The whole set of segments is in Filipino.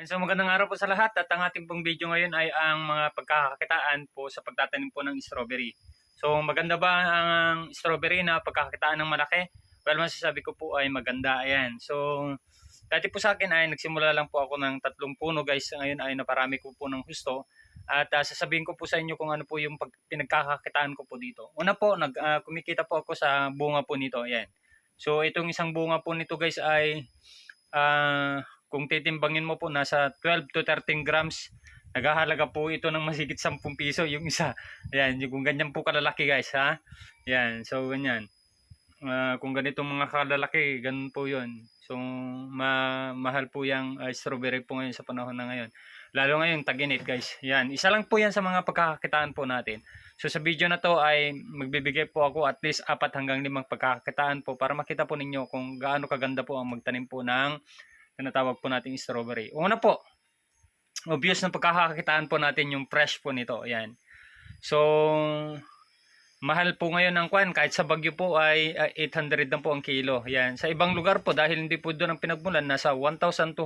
And so magandang araw po sa lahat at ang ating pong video ngayon ay ang mga pagkakakitaan po sa pagtatanim po ng strawberry. So maganda ba ang strawberry na pagkakakitaan ng malaki? Well, masasabi ko po ay maganda. Ayan. So dati po sa akin ay nagsimula lang po ako ng tatlong puno guys. Ngayon ay naparami ko po ng husto. At ah, sasabihin ko po sa inyo kung ano po yung pag, pinagkakakitaan ko po dito. Una po, nag, ah, kumikita po ako sa bunga po nito. Ayan. So itong isang bunga po nito guys ay ah kung titimbangin mo po nasa 12 to 13 grams. Naghahalaga po ito ng masigit 10 piso yung isa. Ayan yung kung ganyan po kalalaki guys ha? Yan so ganyan. Ah, kung ganitong mga kalalaki ganun po yun. So ma mahal po yung ah, strawberry po ngayon sa panahon na ngayon. Lalo ngayon taginit guys. Yan isa lang po yan sa mga pagkakakitaan po natin. So sa video na to ay magbibigay po ako at least apat hanggang limang pagkakakitaan po para makita po ninyo kung gaano kaganda po ang magtanim po ng tinatawag po nating strawberry. Una po, obvious na pagkakakitaan po natin yung fresh po nito. Ayan. So, mahal po ngayon ang kwan. Kahit sa Bagyo po ay ah, 800 na po ang kilo. Ayan. Sa ibang lugar po, dahil hindi po doon ang pinagmulan, nasa 1,200,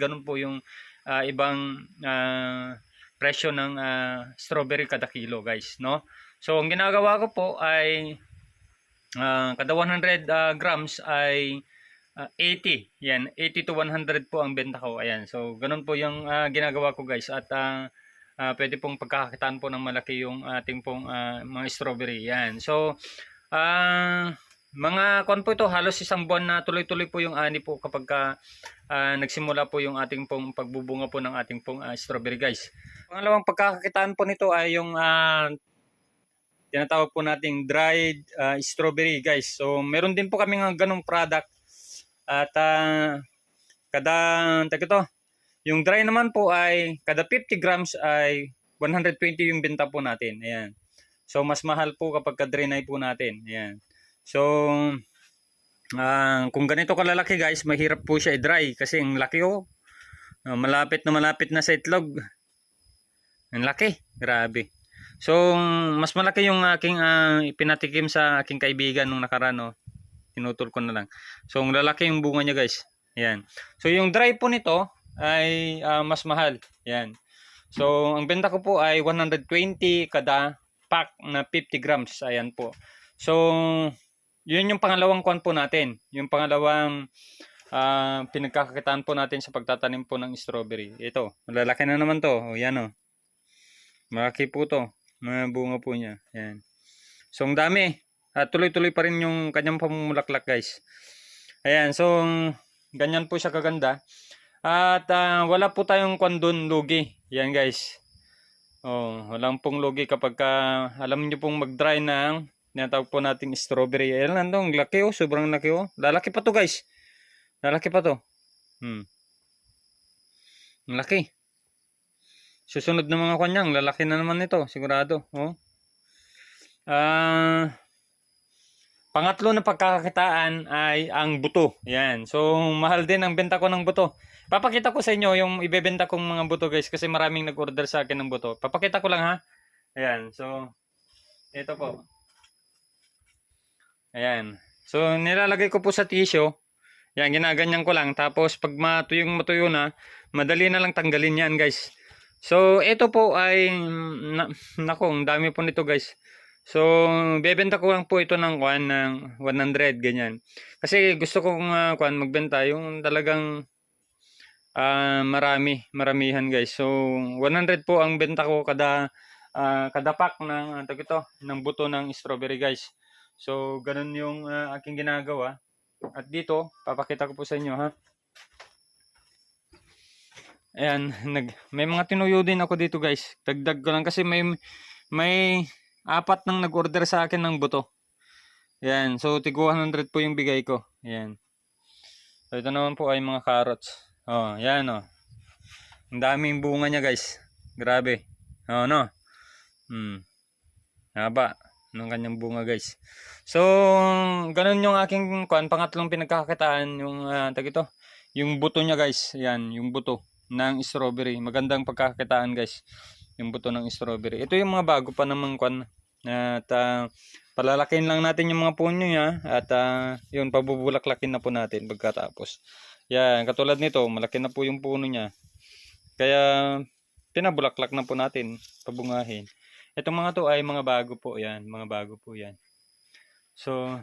ganun po yung ah, ibang ah, presyo ng ah, strawberry kada kilo guys. No? So, ang ginagawa ko po ay ah, kada 100 ah, grams ay Ah, 80. Yan, 80 to 100 po ang benta ko. Ayan. So, ganun po yung ah, ginagawa ko guys. At ah, ah, pwede pong pagkakakitaan po ng malaki yung ating pong ah, mga strawberry. Yan. So, ah, mga kon po ito, halos isang buwan na tuloy-tuloy po yung ani po kapag ka, ah, nagsimula po yung ating pong pagbubunga po ng ating pong ah, strawberry guys. Pangalawang pagkakakitaan po nito ay yung ah, tinatawag po nating dried ah, strawberry guys. So, meron din po kami ng ganong product at ah, kada tag ito, yung dry naman po ay kada 50 grams ay 120 yung benta po natin. Ayan. So mas mahal po kapag ka-dry na po natin. Ayan. So ah, kung ganito kalalaki guys, mahirap po siya i-dry kasi ang laki oh. Ah, malapit na malapit na sa itlog. Ang laki. Grabe. So mas malaki yung aking ah, pinatikim sa aking kaibigan nung nakaraan oh tinutol ko na lang. So, ang lalaki yung bunga niya guys. Yan. So, yung dry po nito ay ah, mas mahal. Yan. So, ang benta ko po ay 120 kada pack na 50 grams. Ayan po. So, yun yung pangalawang kwan po natin. Yung pangalawang ah, pinagkakakitaan po natin sa pagtatanim po ng strawberry. Ito, malalaki na naman to. O, yan o. Malaki po to. Mga bunga po niya. Yan. So, ang dami. At tuloy-tuloy pa rin yung kanyang pamumulaklak guys. Ayan, so ganyan po siya kaganda. At ah, wala po tayong kwandon lugi. Yan guys. Oh, walang pong lugi kapag ka, alam niyo pong mag-dry ng tinatawag po nating strawberry. Ayan lang dong, laki oh, sobrang laki oh. Lalaki pa to guys. Lalaki pa to. Hmm. Ang laki. Susunod na mga kanyang, lalaki na naman ito, sigurado. Oh. Ah, Pangatlo na pagkakakitaan ay ang buto. Yan. So, mahal din ang benta ko ng buto. Papakita ko sa inyo yung ibebenta kong mga buto guys kasi maraming nag-order sa akin ng buto. Papakita ko lang ha. Ayan. So, ito po. Ayan. So, nilalagay ko po sa tissue. Yan, ginaganyan ko lang. Tapos, pag matuyong matuyo na, madali na lang tanggalin yan guys. So, ito po ay, na, nako, ang dami po nito guys. So, bebenta ko lang po ito ng kuan ng 100 ganyan. Kasi gusto kong uh, kuan magbenta yung talagang ah, marami, maramihan guys. So, 100 po ang benta ko kada ah, kada pack ng uh, ito, ng buto ng strawberry guys. So, ganun yung ah, aking ginagawa. At dito, papakita ko po sa inyo ha. Ayan, nag, may mga tinuyo din ako dito guys. Dagdag ko lang kasi may may apat nang nag-order sa akin ng buto. Yan. So, tig 100 po yung bigay ko. Yan. So, ito naman po ay mga carrots. Oh, yan oh. Ang daming bunga niya guys. Grabe. Oh, no. Hmm. Haba ng kanyang bunga guys. So, ganun yung aking kuan pangatlong pinagkakakitaan yung uh, tag ito. Yung buto niya guys. Yan, yung buto ng strawberry. Magandang pagkakakitaan guys. Yung buto ng strawberry. Ito yung mga bago pa namang kuan at uh, palalakin lang natin yung mga puno niya at uh, yun pabubulaklakin na po natin pagkatapos. Yan, katulad nito, malaki na po yung puno niya. Kaya pinabulaklak na po natin, pabungahin. Itong mga to ay mga bago po yan, mga bago po yan. So,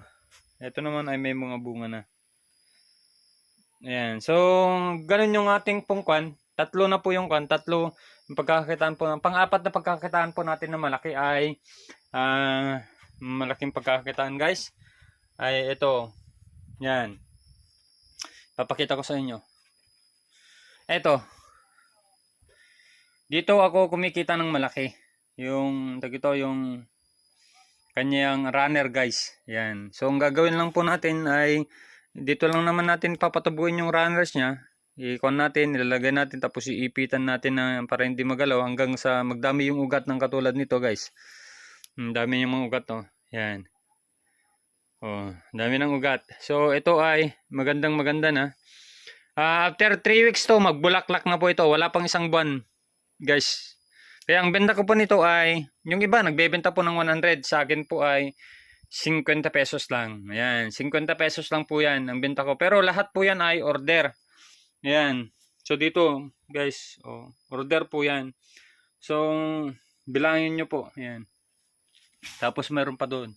ito naman ay may mga bunga na. Ayan. So, ganun yung ating pungkwan. Tatlo na po yung kwan. Tatlo pagkakakitaan po. Ang pang-apat na pagkakakitaan po natin na malaki ay ah malaking pagkakakitaan guys. Ay ito. Yan. Papakita ko sa inyo. Ito. Dito ako kumikita ng malaki. Yung, tagito yung kanyang runner guys. Yan. So, ang gagawin lang po natin ay dito lang naman natin papatubuin yung runners niya. Ikon natin, ilalagay natin tapos iipitan natin na para hindi magalaw hanggang sa magdami yung ugat ng katulad nito guys. Ang dami yung mga ugat to. Yan. Oh, dami ng ugat. So ito ay magandang maganda na. Ah, after 3 weeks to magbulaklak na po ito. Wala pang isang buwan guys. Kaya ang benta ko po nito ay yung iba nagbebenta po ng 100. Sa akin po ay 50 pesos lang. Ayan, 50 pesos lang po yan ang benta ko. Pero lahat po yan ay order. Ayan. So dito, guys, oh, order po yan. So, bilangin nyo po. Ayan. Tapos meron pa doon.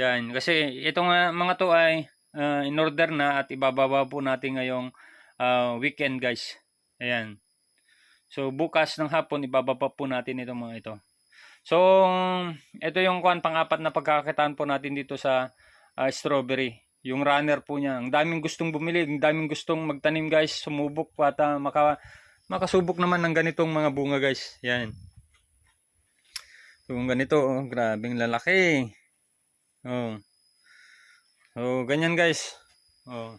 Yan. Kasi itong ah, mga to ay ah, in order na at ibababa po natin ngayong ah, weekend, guys. Ayan. So, bukas ng hapon, ibababa po natin itong mga ito. So, ito yung kuan pang-apat na pagkakakitaan po natin dito sa ah, strawberry. Yung runner po niya. Ang daming gustong bumili, ang daming gustong magtanim guys, sumubok po at ah, maka, makasubok naman ng ganitong mga bunga guys. Yan. So, ganito, oh, grabing lalaki. Oh. So, ganyan guys. Oh.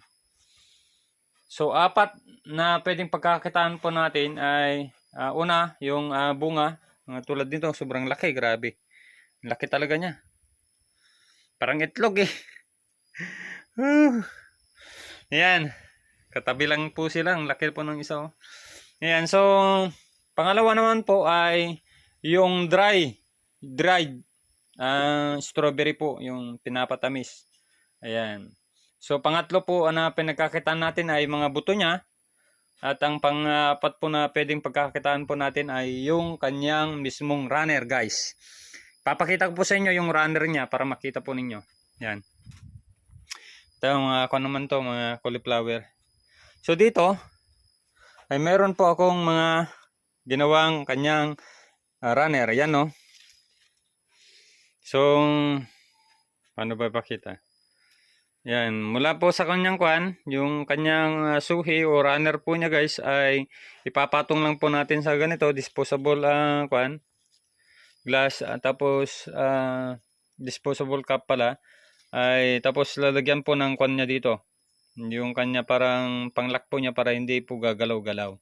So, apat na pwedeng pagkakitaan po natin ay ah, una, yung ah, bunga. Mga tulad nito, sobrang laki, grabe. Laki talaga niya. Parang itlog eh. Ayan. Katabi lang po sila. Ang laki po ng isa. oh. Ayan. So, pangalawa naman po ay yung dry. Dried ah, strawberry po. Yung pinapatamis. Ayan. So, pangatlo po na pinagkakitaan natin ay mga buto niya. At ang pang-apat po na pwedeng pagkakitaan po natin ay yung kanyang mismong runner guys. Papakita ko po sa inyo yung runner niya para makita po ninyo. Yan. Ito mga ako naman to mga cauliflower. So dito ay meron po akong mga ginawang kanyang ah, runner. Yan no. So paano ba pakita? Yan, mula po sa kanyang kwan, yung kanyang ah, suhi o runner po niya guys ay ipapatong lang po natin sa ganito, disposable ah, kwan, glass, ah, tapos ah, disposable cup pala, ay tapos lalagyan po ng kwan niya dito. Yung kanya parang panglock po niya para hindi po gagalaw-galaw.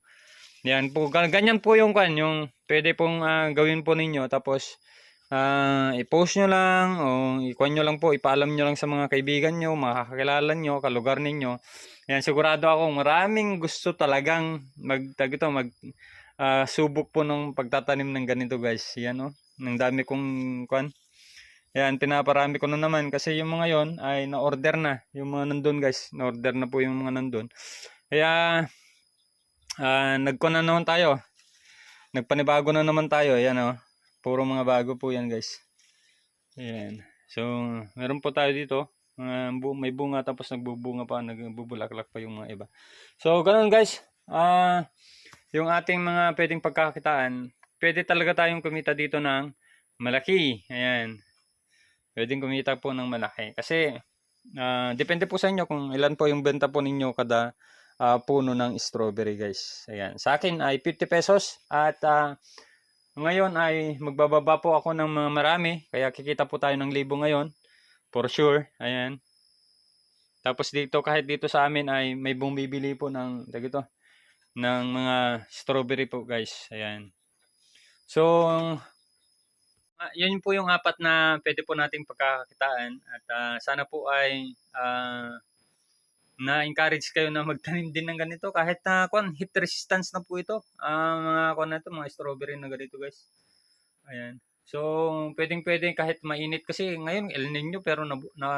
Yan po, ga- ganyan po yung kwan, yung pwede pong ah, gawin po ninyo tapos ah i-post nyo lang o ikuan nyo lang po, ipaalam nyo lang sa mga kaibigan nyo, mga kakilala nyo, kalugar ninyo. Yan, sigurado ako maraming gusto talagang mag, ito, mag ah, subok po ng pagtatanim ng ganito guys. Yan o, ng dami kong kuan. Yan, pinaparami ko na naman kasi yung mga yon ay na-order na. Yung mga nandun guys, na-order na po yung mga nandun. Kaya, ah nagkuan na naman tayo. Nagpanibago na naman tayo. Yan o. Puro mga bago po yan guys. Ayan. So, meron po tayo dito. Bu- may bunga tapos nagbubunga pa, nagbubulaklak pa yung mga iba. So, ganun guys. Ah, yung ating mga pwedeng pagkakitaan, pwede talaga tayong kumita dito ng malaki. Ayan. Pwedeng kumita po ng malaki. Kasi, ah, depende po sa inyo kung ilan po yung benta po ninyo kada ah, puno ng strawberry guys. Ayan. Sa akin ay 50 pesos at ah, ngayon ay magbababa po ako ng mga marami. Kaya kikita po tayo ng libo ngayon. For sure. Ayan. Tapos dito kahit dito sa amin ay may bumibili po ng dagito ng mga strawberry po guys. Ayan. So ah, yun po yung apat na pwede po nating pagkakakitaan at ah, sana po ay ah, na-encourage kayo na magtanim din ng ganito kahit na kwan heat resistance na po ito. Ah, mga kwan na ito, mga strawberry na ganito guys. Ayan. So, pwedeng pwedeng kahit mainit kasi ngayon El Nino pero na, na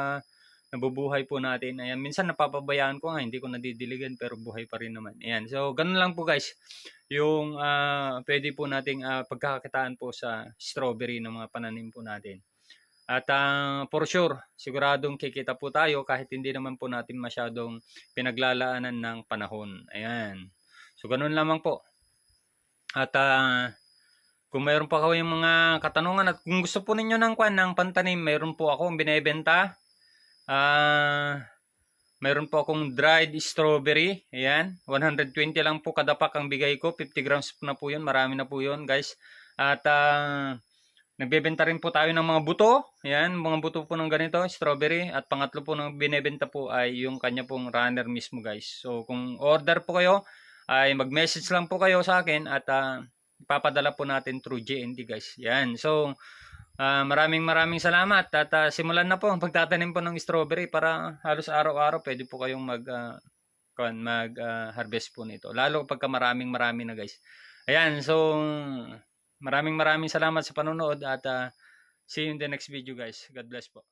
nabubuhay po natin. Ayan, minsan napapabayaan ko nga, hindi ko nadidiligan pero buhay pa rin naman. Ayan, so ganun lang po guys, yung ah, pwede po nating ah, pagkakakitaan po sa strawberry ng mga pananim po natin. At ah, for sure, siguradong kikita po tayo kahit hindi naman po natin masyadong pinaglalaanan ng panahon. Ayan. So ganun lamang po. At ah, kung mayroon pa kayo yung mga katanungan at kung gusto po ninyo ng kwan ng pantanim, mayroon po akong binebenta. Ah, mayroon po akong dried strawberry. Ayan, 120 lang po kada pack ang bigay ko. 50 grams na po 'yun. Marami na po 'yun, guys. At ah, nagbebenta rin po tayo ng mga buto. Ayan, mga buto po ng ganito, strawberry. At pangatlo po ng binebenta po ay yung kanya pong runner mismo, guys. So, kung order po kayo, ay mag-message lang po kayo sa akin at ah, ipapadala po natin through JNT guys. Yan. So, ah, maraming maraming salamat at ah, simulan na po ang pagtatanim po ng strawberry para halos araw-araw pwede po kayong mag kuwan, mag ah, harvest po nito. Lalo pagka maraming marami na guys. Ayan, so maraming maraming salamat sa panonood at ah, see you in the next video guys. God bless po.